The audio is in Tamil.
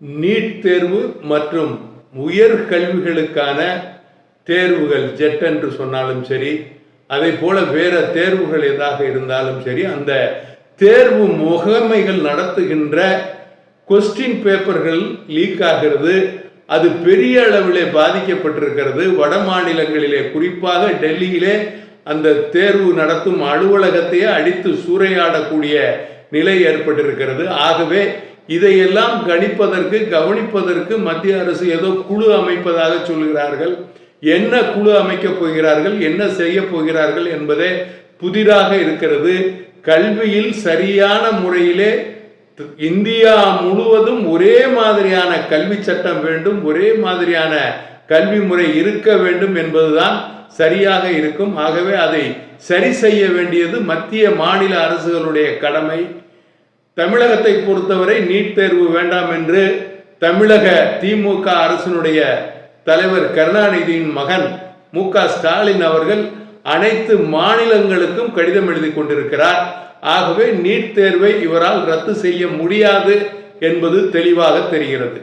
நீட் தேர்வு மற்றும் உயர் கல்விகளுக்கான தேர்வுகள் ஜெட் என்று சொன்னாலும் சரி அதை போல வேற தேர்வுகள் எதாக இருந்தாலும் சரி அந்த தேர்வு முகமைகள் நடத்துகின்ற கொஸ்டின் பேப்பர்கள் லீக் ஆகிறது. அது பெரிய அளவிலே பாதிக்கப்பட்டிருக்கிறது. வட மாநிலங்களிலே குறிப்பாக டெல்லியிலே அந்த தேர்வு நடத்தும் அலுவலகத்தையே அடித்து சூறையாடக்கூடிய நிலை ஏற்பட்டிருக்கிறது. ஆகவே இதையெல்லாம் கணிப்பதற்கு கவனிப்பதற்கு மத்திய அரசு ஏதோ குழு அமைப்பதாக சொல்கிறார்கள். என்ன குழு அமைக்கப் போகிறார்கள்? என்ன செய்ய போகிறார்கள் என்பதே புதிராக இருக்கிறது. கல்வியில் சரியான முறையிலே இந்தியா முழுவதும் ஒரே மாதிரியான கல்வி சட்டம் வேண்டும் ஒரே மாதிரியான கல்வி முறை இருக்க வேண்டும் என்பதுதான் சரியாக இருக்கும். ஆகவே அதை சரி செய்ய வேண்டியது மத்திய மாநில அரசுகளுடைய கடமை. தமிழகத்தை பொறுத்தவரை நீட் தேர்வு வேண்டாம் என்று தமிழக திமுக அரசினுடைய தலைவர் கருணாநிதியின் மகன் மு க ஸ்டாலின் அவர்கள் அனைத்து மாநிலங்களுக்கும் கடிதம் எழுதி கொண்டிருக்கிறார். ஆகவே நீட் தேர்வை இவரால் ரத்து செய்ய முடியாது என்பது தெளிவாக தெரிகிறது.